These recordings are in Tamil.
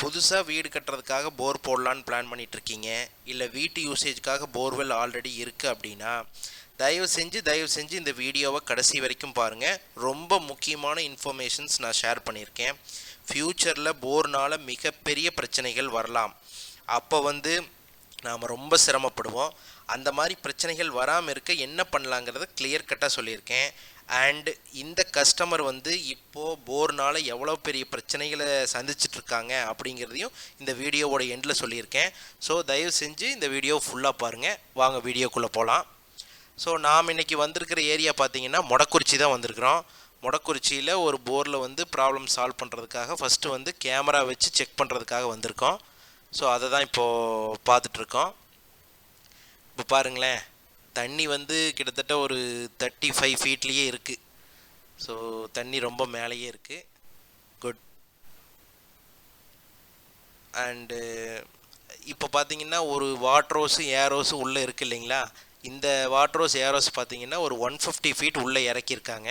புதுசாக வீடு கட்டுறதுக்காக போர் போடலான்னு பிளான் பண்ணிகிட்ருக்கீங்க இல்லை வீட்டு யூசேஜ்க்காக போர்வெல் ஆல்ரெடி இருக்குது அப்படின்னா தயவு செஞ்சு தயவு செஞ்சு இந்த வீடியோவை கடைசி வரைக்கும் பாருங்கள் ரொம்ப முக்கியமான இன்ஃபர்மேஷன்ஸ் நான் ஷேர் பண்ணியிருக்கேன். ஃப்யூச்சரில் போர்னால் மிகப்பெரிய பிரச்சனைகள் வரலாம். அப்போ வந்து நாம் ரொம்ப சிரமப்படுவோம். அந்த மாதிரி பிரச்சனைகள் வராமல் இருக்க என்ன பண்ணலாங்கிறத கிளியர் கட்டாக சொல்லியிருக்கேன். அண்ட் இந்த கஸ்டமர் வந்து இப்போது போர்னால் எவ்வளோ பெரிய பிரச்சனைகளை சந்திச்சிட்ருக்காங்க அப்படிங்கிறதையும் இந்த வீடியோவோட எண்டில் சொல்லியிருக்கேன். ஸோ தயவு செஞ்சு இந்த வீடியோ ஃபுல்லாக பாருங்கள் வாங்க வீடியோக்குள்ளே போகலாம் ஸோ நாம் இன்றைக்கி வந்திருக்கிற ஏரியா பார்த்தீங்கன்னா மொடக்குறிச்சி தான் வந்திருக்கிறோம். மொடக்குறிச்சியில் ஒரு போரில் வந்து ப்ராப்ளம் சால்வ் பண்ணுறதுக்காக ஃபஸ்ட்டு வந்து கேமரா வச்சு செக் பண்ணுறதுக்காக வந்திருக்கோம். ஸோ அதை தான் இப்போது பார்த்துட்ருக்கோம். இப்போ பாருங்களேன். தண்ணி வந்து கிட்டத்தட்ட ஒரு தேர்ட்டி ஃபைவ் ஃபீட்லேயே இருக்குது ஸோ தண்ணி ரொம்ப மேலேயே இருக்குது குட் அண்டு இப்போ பார்த்தீங்கன்னா ஒரு வாட்ரோஸும் ஏரோஸும் உள்ளே இருக்குது இல்லைங்களா? இந்த வாட்ரோஸ் ஏரோஸ் பார்த்தீங்கன்னா ஒரு ஒன் ஃபிஃப்டி ஃபீட் உள்ளே இறக்கியிருக்காங்க.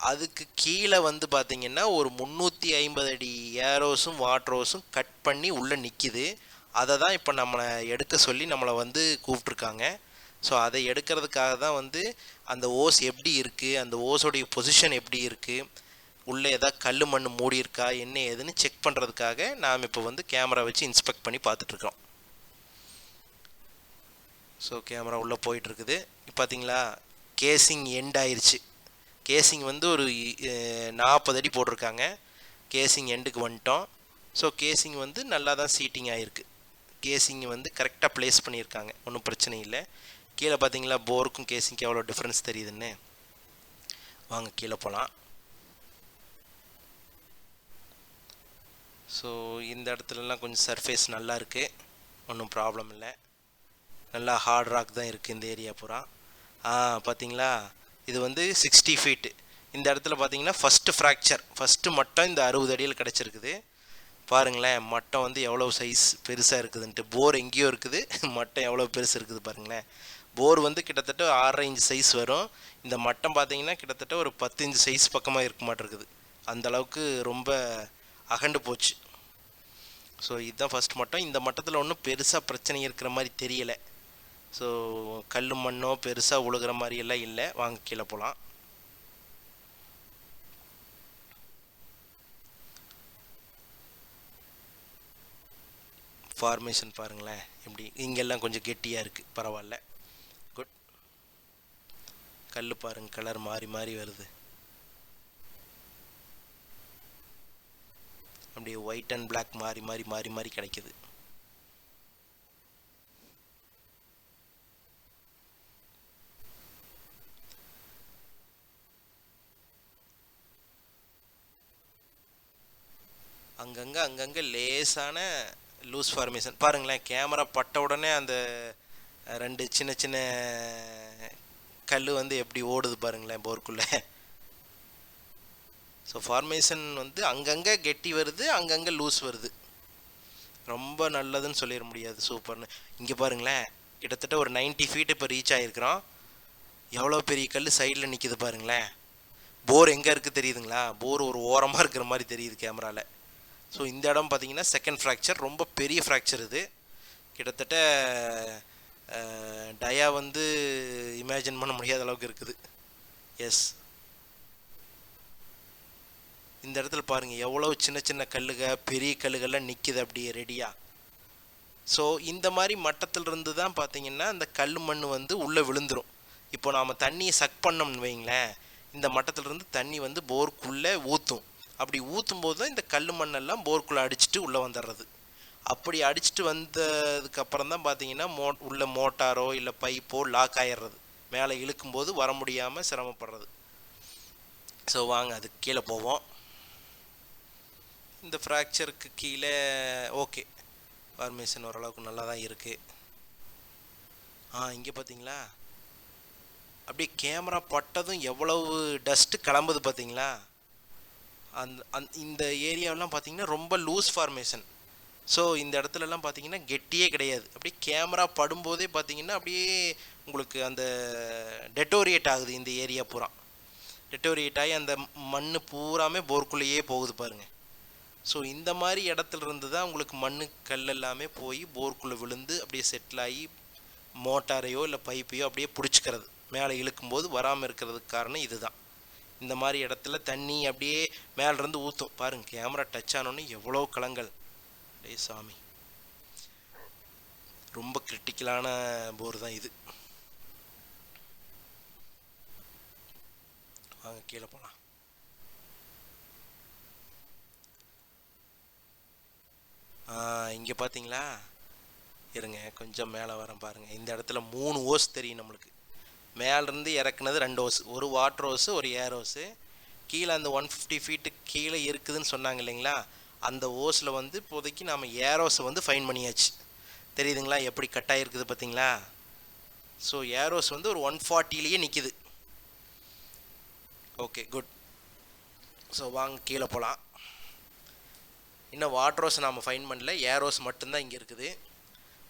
அதுக்கு கீழே வந்து பார்த்தீங்கன்னா ஒரு முந்நூற்றி ஐம்பது அடி ஏரோஸும் வாட்ரோஸும் கட் பண்ணி உள்ளே நிற்கிது அதை தான் இப்போ நம்மளை எடுக்க சொல்லி நம்மளை வந்து கூப்பிட்ருக்காங்க ஸோ அதை எடுக்கிறதுக்காக தான் வந்து அந்த ஓஸ் எப்படி இருக்குது அந்த ஓஸோடைய பொசிஷன் எப்படி இருக்குது உள்ளே ஏதாவது கல் மண் மூடி இருக்கா என்ன ஏதுன்னு செக் பண்ணுறதுக்காக நாம் இப்போ வந்து கேமரா வச்சு இன்ஸ்பெக்ட் பண்ணி பார்த்துட்ருக்கோம் ஸோ கேமரா உள்ளே போயிட்டுருக்குது பார்த்தீங்களா? கேசிங் எண்ட் ஆயிடுச்சு கேசிங் வந்து ஒரு நாற்பது அடி போட்டிருக்காங்க. கேசிங் எண்டுக்கு வந்துட்டோம். ஸோ கேசிங் வந்து நல்லா தான் சீட்டிங் ஆகிருக்கு கேசிங் வந்து கரெக்டாக ப்ளேஸ் பண்ணியிருக்காங்க. ஒன்றும் பிரச்சனை இல்லை. கீழே பார்த்தீங்களா போருக்கும் கேசிங்க்கு எவ்வளோ டிஃப்ரென்ஸ் தெரியுதுன்னு? வாங்க கீழே போகலாம் ஸோ இந்த இடத்துலலாம் கொஞ்சம் சர்ஃபேஸ் நல்லா இருக்குது ஒன்றும் ப்ராப்ளம் இல்லை. நல்லா ஹார்ட் ராக் தான் இருக்குது இந்த ஏரியா பூரா. ஆ பார்த்தீங்களா? இது வந்து சிக்ஸ்டி ஃபீட்டு இந்த இடத்துல பார்த்தீங்கன்னா ஃபஸ்ட்டு ஃப்ராக்சர் ஃபஸ்ட்டு மட்டம் இந்த அறுபது அடியில் கிடச்சிருக்குது. பாருங்களேன் மட்டம் வந்து எவ்வளோ சைஸ் பெருசாக இருக்குதுன்ட்டு. போர் எங்கேயோ இருக்குது. மட்டம் எவ்வளோ பெருசு இருக்குது பாருங்களேன். போர் வந்து கிட்டத்தட்ட ஆறரை இன்ச் சைஸ் வரும். இந்த மட்டம் பார்த்தீங்கன்னா கிட்டத்தட்ட ஒரு பத்து இன்ச் சைஸ் பக்கமாக இருக்க மாட்டிருக்குது. அந்த அளவுக்கு ரொம்ப அகண்டு போச்சு. ஸோ இதுதான் ஃபஸ்ட் மட்டம். இந்த மட்டத்தில் ஒன்றும் பெருசாக பிரச்சனை இருக்கிற மாதிரி தெரியலை. ஸோ கல் மண்ணோ பெருசாக உழுகிற மாதிரி எல்லாம் இல்லை. வாங்க கீழே போகலாம் ஃபார்மேஷன் பாருங்களேன். எப்படி? இங்கெல்லாம் கொஞ்சம் கெட்டியாக இருக்குது பரவாயில்ல. கல் பாருங்க கலர் மாறி மாறி வருது. அப்படியே ஒயிட் அண்ட் பிளாக் மாறி மாறி மாறி மாறி கிடைக்குது. அங்கங்கே அங்கங்கே லேசான லூஸ் ஃபார்மேஷன் பாருங்களேன் கேமரா பட்ட உடனே அந்த ரெண்டு சின்ன சின்ன கல் வந்து எப்படி ஓடுது பாருங்களேன் போருக்குள்ளே. ஸோ ஃபார்மேஷன் வந்து அங்கங்கே கெட்டி வருது அங்கங்கே லூஸ் வருது. ரொம்ப நல்லதுன்னு சொல்லிட முடியாது சூப்பர்னு. இங்கே பாருங்களேன் கிட்டத்தட்ட ஒரு நைன்ட்டி ஃபீட் இப்போ ரீச் ஆகிருக்கிறோம் எவ்வளோ பெரிய கல் சைடில் நிற்கிது பாருங்களேன். போர் எங்கே இருக்குது தெரியுதுங்களா? போர் ஒரு ஓரமாக இருக்கிற மாதிரி தெரியுது கேமராவில் ஸோ இந்த இடம் பார்த்தீங்கன்னா செகண்ட் ஃப்ராக்சர் ரொம்ப பெரிய ஃப்ராக்சர் இது. கிட்டத்தட்ட டயா வந்து இமேஜின் பண்ண முடியாத அளவுக்கு இருக்குது. எஸ் இந்த இடத்துல பாருங்கள் எவ்வளோ சின்ன சின்ன கல்லுக பெரிய கல்லுகள்லாம் நிற்கிது அப்படியே ரெடியாக ஸோ இந்த மாதிரி மட்டத்திலிருந்து தான் பார்த்தீங்கன்னா இந்த கல் மண் வந்து உள்ளே விழுந்துடும் இப்போ நாம் தண்ணியை சக் பண்ணோம்னு வைங்களேன் இந்த மட்டத்திலிருந்து தண்ணி வந்து போருக்குள்ளே ஊற்றும் அப்படி ஊற்றும் போது தான் இந்த கல் மண்ணெல்லாம் போருக்குள்ளே அடிச்சுட்டு உள்ளே வந்துடுறது அப்படி அடிச்சுட்டு வந்ததுக்கப்புறம் தான் பார்த்தீங்கன்னா மோ உள்ள மோட்டாரோ இல்லை பைப்போ லாக் ஆயிடுறது. மேலே இழுக்கும்போது வர முடியாமல் சிரமப்படுறது. ஸோ வாங்க அதுக்கு கீழே போவோம். இந்த ஃப்ராக்சருக்கு கீழே ஓகே ஃபார்மேஷன் ஓரளவுக்கு நல்லா தான் இருக்குது ஆ இங்கே பார்த்தீங்களா அப்படியே கேமரா பட்டதும் எவ்வளவு டஸ்ட்டு கிளம்புது பார்த்தீங்களா அந்த அந் இந்த ஏரியாவெலாம் பார்த்தீங்கன்னா ரொம்ப லூஸ் ஃபார்மேஷன் ஸோ இந்த இடத்துலலாம் பார்த்தீங்கன்னா கெட்டியே கிடையாது. அப்படியே கேமரா படும்போதே பார்த்தீங்கன்னா அப்படியே உங்களுக்கு அந்த டெட்டோரியேட் ஆகுது இந்த ஏரியா பூரா. டெட்டோரியேட் ஆகி அந்த மண் பூராமே போர்க்குள்ளேயே போகுது பாருங்கள் ஸோ இந்த மாதிரி இடத்துல இருந்து தான் உங்களுக்கு மண் கல் எல்லாமே போய் போர்க்குள்ளே விழுந்து அப்படியே செட்டில் ஆகி மோட்டாரையோ இல்லை பைப்பையோ அப்படியே பிடிச்சிக்கிறது. மேலே இழுக்கும்போது வராமல் இருக்கிறதுக்கு காரணம் இதுதான். இந்த மாதிரி இடத்துல தண்ணி அப்படியே மேலேருந்து ஊற்றும் பாருங்கள் கேமரா டச் ஆனோன்னு எவ்வளோ கலங்கள். டே சாமி. ரொம்ப கிரிட்டிக்கலான போர் தான் இது. வாங்க கீழே போகலாம் இங்கே பார்த்தீங்களா இருங்க கொஞ்சம் மேலே வரேன் பாருங்கள் இந்த இடத்துல மூணு ஓஸ் தெரியும் நம்மளுக்கு. மேலேருந்து இறக்குனது ரெண்டு ஓஸ் ஒரு வாட்டர் ஓஸு ஒரு ஏர் ஓஸு கீழே அந்த ஒன் ஃபிஃப்டி ஃபீட்டு கீழே இருக்குதுன்னு சொன்னாங்க இல்லைங்களா? அந்த ஓஸில் வந்து இப்போதைக்கு நாம் ஏர் வந்து ஃபைன் பண்ணியாச்சு. தெரியுதுங்களா? எப்படி கட் ஆகிருக்குது பார்த்தீங்களா? ஸோ ஏரோஸ் வந்து ஒரு ஒன் ஃபார்ட்டிலேயே நிற்கிது ஓகே குட் ஸோ வாங்க கீழே போகலாம் இன்னும் வாட்ரோஸ் நாம் ஃபைன் பண்ணல. ஏரோஸ் மட்டும்தான் இங்கே இருக்குது.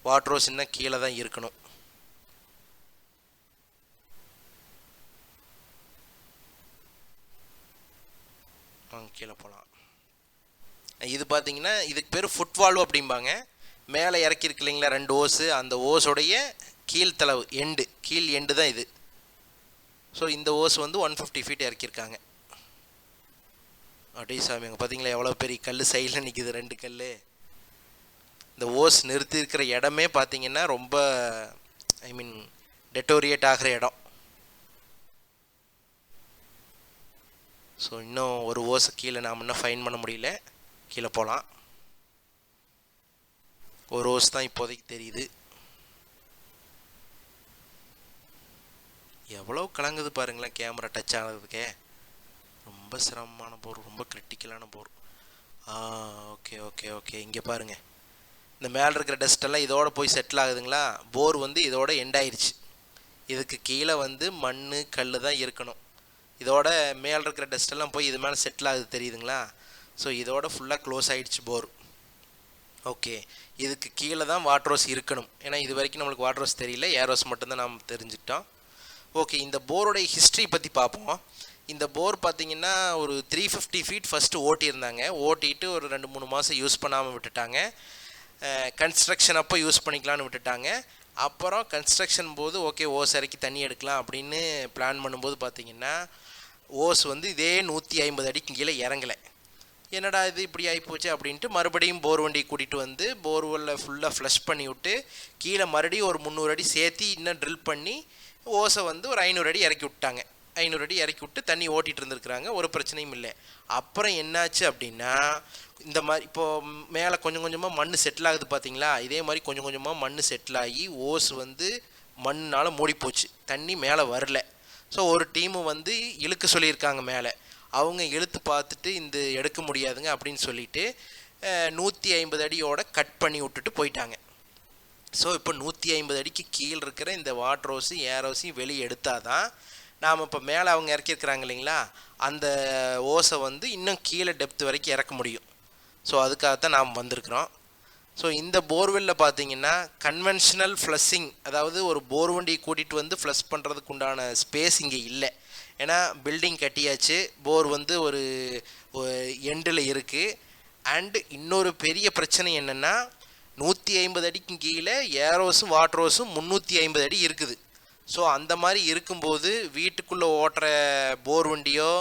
வாட்ரோஸ் இன்னும் கீழே தான் இருக்கணும். வாங்க கீழே போகலாம் இது பார்த்தீங்கன்னா இதுக்கு பேர் ஃபுட்வால்வ் அப்படிம்பாங்க. மேலே இறக்கிருக்கு இல்லைங்களா ரெண்டு ஓஸு அந்த ஓஸோடைய கீழ்த்தளவு எண்டு கீழ் எண்டு தான் இது. ஸோ இந்த ஓஸ் வந்து ஒன் ஃபிஃப்டி ஃபீட் இறக்கியிருக்காங்க. அப்படியே சாமி அங்கே பார்த்தீங்களா எவ்வளோ பெரிய கல் சைடில் நிற்கிது ரெண்டு கல் இந்த ஓஸ் நிறுத்தி இருக்கிற இடமே பார்த்தீங்கன்னா ரொம்ப ஐ மீன் டெட்டோரியேட் ஆகிற இடம். ஸோ இன்னும் ஒரு ஓஸ் கீழே நாம் இன்னும் ஃபைன் பண்ண முடியல. கீழே போகலாம் ஒரு ஓஸ் தான் இப்போதைக்கு தெரியுது. எவ்வளோ கலங்குது பாருங்களேன் கேமரா டச் ஆனதுக்கே. ரொம்ப சிரமமான போர் ரொம்ப கிரிட்டிக்கலான போர். ஆ ஓகே ஓகே ஓகே இங்கே பாருங்கள் இந்த மேலே இருக்கிற டஸ்டெல்லாம் இதோட போய் செட்டில் ஆகுதுங்களா? போர் வந்து இதோட எண்ட் ஆயிடுச்சு இதுக்கு கீழே வந்து மண் கல் தான் இருக்கணும். இதோட மேலே இருக்கிற டஸ்டெல்லாம் போய் இது மேலே செட்டில் ஆகுது தெரியுதுங்களா? ஸோ இதோட ஃபுல்லாக க்ளோஸ் ஆகிடுச்சு போர். ஓகே இதுக்கு கீழே தான் வாட்ரோஸ் இருக்கணும். ஏன்னா இது வரைக்கும் நம்மளுக்கு வாட்ரோஸ் தெரியல. ஏரோஸ் மட்டும்தான் நாம் தெரிஞ்சுக்கிட்டோம். ஓகே இந்த போரோடைய ஹிஸ்ட்ரி பற்றி பார்ப்போம். இந்த போர் பார்த்தீங்கன்னா ஒரு த்ரீ ஃபிஃப்டி ஃபீட் ஃபஸ்ட்டு ஓட்டியிருந்தாங்க. ஓட்டிட்டு ஒரு ரெண்டு மூணு மாதம் யூஸ் பண்ணாமல் விட்டுட்டாங்க. கன்ஸ்ட்ரக்ஷன் அப்போ யூஸ் பண்ணிக்கலான்னு விட்டுட்டாங்க. அப்புறம் கன்ஸ்ட்ரக்ஷன் போது ஓகே ஓஸ் இறக்கி தண்ணி எடுக்கலாம் அப்படின்னு பிளான் பண்ணும்போது பார்த்தீங்கன்னா ஓஸ் வந்து இதே நூற்றி ஐம்பது அடிக்கு கீழே இறங்கலை. என்னடா இது இப்படி ஆகிப்போச்சு அப்படின்ட்டு மறுபடியும் போர் வண்டி கூட்டிகிட்டு வந்து போர்வெல்ல ஃபுல்லாக ஃப்ளஷ் பண்ணி விட்டு கீழே மறுபடியும் ஒரு முந்நூறு அடி சேர்த்தி இன்னும் ட்ரில் பண்ணி ஓசை வந்து ஒரு ஐநூறு அடி இறக்கி விட்டாங்க. ஐநூறு அடி இறக்கி விட்டு தண்ணி ஓட்டிகிட்டு இருந்திருக்கிறாங்க. ஒரு பிரச்சனையும் இல்லை. அப்புறம் என்னாச்சு அப்படின்னா இந்த மாதிரி இப்போது மேலே கொஞ்சம் கொஞ்சமாக மண் செட்டில் ஆகுது பார்த்தீங்களா இதே மாதிரி கொஞ்சம் கொஞ்சமாக மண் செட்டில் ஆகி ஓஸ் வந்து மண்ணால் மூடி போச்சு தண்ணி மேலே வரல. ஸோ ஒரு டீமு வந்து இழுக்க சொல்லியிருக்காங்க மேலே. அவங்க இழுத்து பார்த்துட்டு இந்த எடுக்க முடியாதுங்க அப்படின்னு சொல்லிட்டு நூற்றி ஐம்பது அடியோட கட் பண்ணி விட்டுட்டு போயிட்டாங்க. ஸோ இப்போ நூற்றி ஐம்பது அடிக்கு கீழே இருக்கிற இந்த வாட்ரோஸு ஏரோஸையும் வெளியே எடுத்தால் தான் நாம் இப்போ மேலே அவங்க இறக்கியிருக்கிறாங்க இல்லைங்களா? அந்த ஓசை வந்து இன்னும் கீழே டெப்த் வரைக்கும் இறக்க முடியும். ஸோ அதுக்காகத்தான் நாம் வந்திருக்கிறோம். ஸோ இந்த போர்வெல்லில் பார்த்தீங்கன்னா கன்வென்ஷனல் ஃப்ளஷிங் அதாவது ஒரு போர் வண்டியை கூட்டிகிட்டு வந்து ஃப்ளஷ் பண்ணுறதுக்கு உண்டான ஸ்பேஸ் இங்கே இல்லை. ஏன்னா பில்டிங் கட்டியாச்சு போர் வந்து ஒரு எண்டில் இருக்குது அண்டு இன்னொரு பெரிய பிரச்சனை என்னென்னா நூற்றி ஐம்பது அடிக்கு கீழே ஏரோஸும் வாட்ரோஸும் முந்நூற்றி ஐம்பது அடி இருக்குது. ஸோ அந்த மாதிரி இருக்கும்போது வீட்டுக்குள்ளே ஓட்டுற போர் வண்டியோ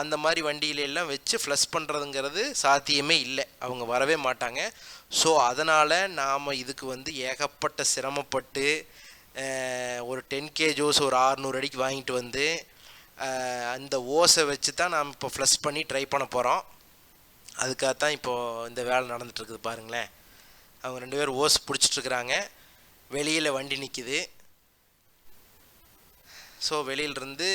அந்த மாதிரி வண்டியில எல்லாம் வச்சு ஃப்ளஷ் பண்ணுறதுங்கிறது சாத்தியமே இல்லை. அவங்க வரவே மாட்டாங்க. ஸோ அதனால் நாம் இதுக்கு வந்து ஏகப்பட்ட சிரமப்பட்டு ஒரு டென் கேஜோஸ் ஒரு ஆறுநூறு அடிக்கு வாங்கிட்டு வந்து அந்த ஓஸை வச்சு தான் நாம் இப்போ ஃப்ளஷ் பண்ணி ட்ரை பண்ண போகிறோம் அதுக்காக தான் இப்போது இந்த வேலை நடந்துகிட்ருக்குது பாருங்களேன். அவங்க ரெண்டு பேரும் ஓஸ் பிடிச்சிட்ருக்குறாங்க வெளியில் வண்டி நிற்கிது ஸோ வெளியிலிருந்து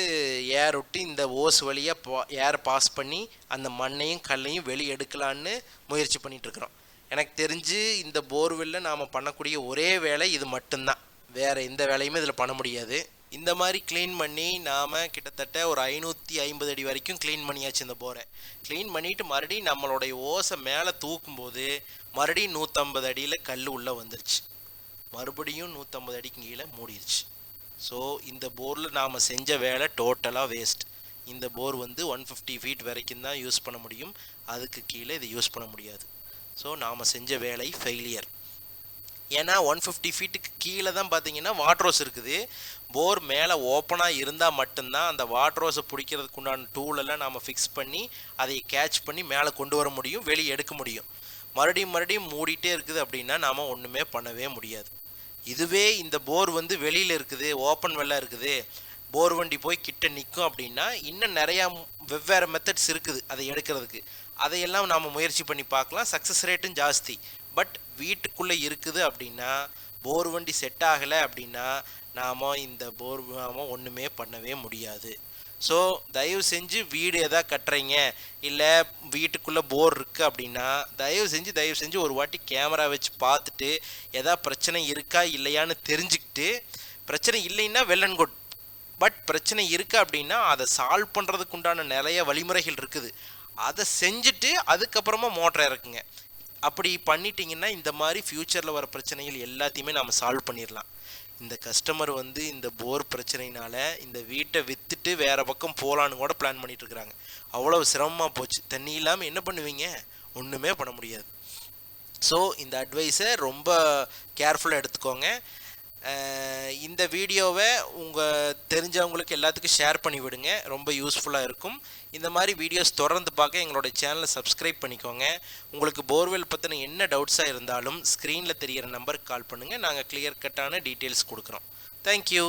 ஏர் விட்டு இந்த ஓஸ் வழியாக பா ஏர் பாஸ் பண்ணி அந்த மண்ணையும் கல்லையும் வெளியே எடுக்கலான்னு முயற்சி பண்ணிகிட்ருக்குறோம் எனக்கு தெரிஞ்சு இந்த போர்வெல்லில் நாம் பண்ணக்கூடிய ஒரே வேலை இது மட்டும்தான். வேறு எந்த வேலையுமே இதில் பண்ண முடியாது. இந்த மாதிரி க்ளீன் பண்ணி நாம் கிட்டத்தட்ட ஒரு ஐநூற்றி ஐம்பது அடி வரைக்கும் க்ளீன் பண்ணியாச்சு இந்த போரை. க்ளீன் பண்ணிவிட்டு மறுபடியும் நம்மளுடைய ஓசை மேலே தூக்கும்போது மறுபடியும் நூற்றம்பது அடியில் கல் உள்ளே வந்துருச்சு. மறுபடியும் நூற்றம்பது அடிக்கு கீழே மூடிருச்சு. ஸோ இந்த போரில் நாம் செஞ்ச வேலை டோட்டலாக வேஸ்ட் இந்த போர் வந்து ஒன் ஃபிஃப்டி ஃபீட் வரைக்கும் தான் யூஸ் பண்ண முடியும். அதுக்கு கீழே இதை யூஸ் பண்ண முடியாது. ஸோ நாம் செஞ்ச வேலை ஃபெயிலியர் ஏன்னா ஒன் ஃபிஃப்டி ஃபீட்டுக்கு கீழே தான் பார்த்தீங்கன்னா வாட்ரோஸ் இருக்குது. போர் மேலே ஓப்பனாக இருந்தால் மட்டும்தான் அந்த வாட்ரோஸை பிடிக்கிறதுக்கு உண்டான டூலெல்லாம் நாம் ஃபிக்ஸ் பண்ணி அதை கேட்ச் பண்ணி மேலே கொண்டு வர முடியும் வெளியே எடுக்க முடியும். மறுபடியும் மறுபடியும் மூடிட்டே இருக்குது அப்படின்னா நாம் ஒன்றுமே பண்ணவே முடியாது. இதுவே இந்த போர் வந்து வெளியில் இருக்குது ஓப்பன் வெள்ளம் இருக்குது. போர் வண்டி போய் கிட்ட நிற்கும் அப்படின்னா இன்னும் நிறையா வெவ்வேறு மெத்தட்ஸ் இருக்குது அதை எடுக்கிறதுக்கு. அதையெல்லாம் நாம் முயற்சி பண்ணி பார்க்கலாம். சக்ஸஸ் ரேட்டும் ஜாஸ்தி. பட் வீட்டுக்குள்ளே இருக்குது அப்படின்னா போர் வண்டி செட் ஆகலை அப்படின்னா நாம் இந்த போர் நாம் ஒன்றுமே பண்ணவே முடியாது. ஸோ தயவு செஞ்சு வீடு எதாவது கட்டுறீங்க இல்லை வீட்டுக்குள்ளே போர் இருக்குது அப்படின்னா தயவு செஞ்சு தயவு செஞ்சு ஒரு வாட்டி கேமரா வச்சு பார்த்துட்டு எதா பிரச்சனை இருக்கா இல்லையான்னு தெரிஞ்சுக்கிட்டு பிரச்சனை இல்லைன்னா வெல் அண்ட் குட். பட் பிரச்சனை இருக்குது அப்படின்னா அதை சால்வ் பண்ணுறதுக்கு உண்டான நிறைய வழிமுறைகள் இருக்குது. அதை செஞ்சுட்டு அதுக்கப்புறமா மோட்டரை இறக்குங்க. அப்படி பண்ணிட்டீங்கன்னா இந்த மாதிரி ஃப்யூச்சரில் வர பிரச்சனைகள் எல்லாத்தையுமே நம்ம சால்வ் பண்ணிடலாம் இந்த கஸ்டமர் வந்து இந்த போர் பிரச்சனையினால் இந்த வீட்டை விற்றுட்டு வேறு பக்கம் போகலான்னு கூட பிளான் பண்ணிகிட்ருக்குறாங்க இருக்கிறாங்க அவ்வளோ சிரமமாக போச்சு. தண்ணி இல்லாமல் என்ன பண்ணுவீங்க? ஒன்றுமே பண்ண முடியாது. ஸோ இந்த அட்வைஸை ரொம்ப கேர்ஃபுல்லாக எடுத்துக்கோங்க. இந்த வீடியோவை உங்கள் தெரிஞ்சவங்களுக்கு எல்லாத்துக்கும் ஷேர் பண்ணி விடுங்க. ரொம்ப யூஸ்ஃபுல்லாக இருக்கும். இந்த மாதிரி வீடியோஸ் தொடர்ந்து பார்க்க எங்களோட சேனலை சப்ஸ்கிரைப் பண்ணிக்கோங்க. உங்களுக்கு போர்வெல் பற்றின என்ன டவுட்ஸாக இருந்தாலும் ஸ்க்ரீனில் தெரிகிற நம்பருக்கு கால் பண்ணுங்கள் நாங்கள் கிளியர் கட்டான டீட்டெயில்ஸ் கொடுக்குறோம். தேங்க்யூ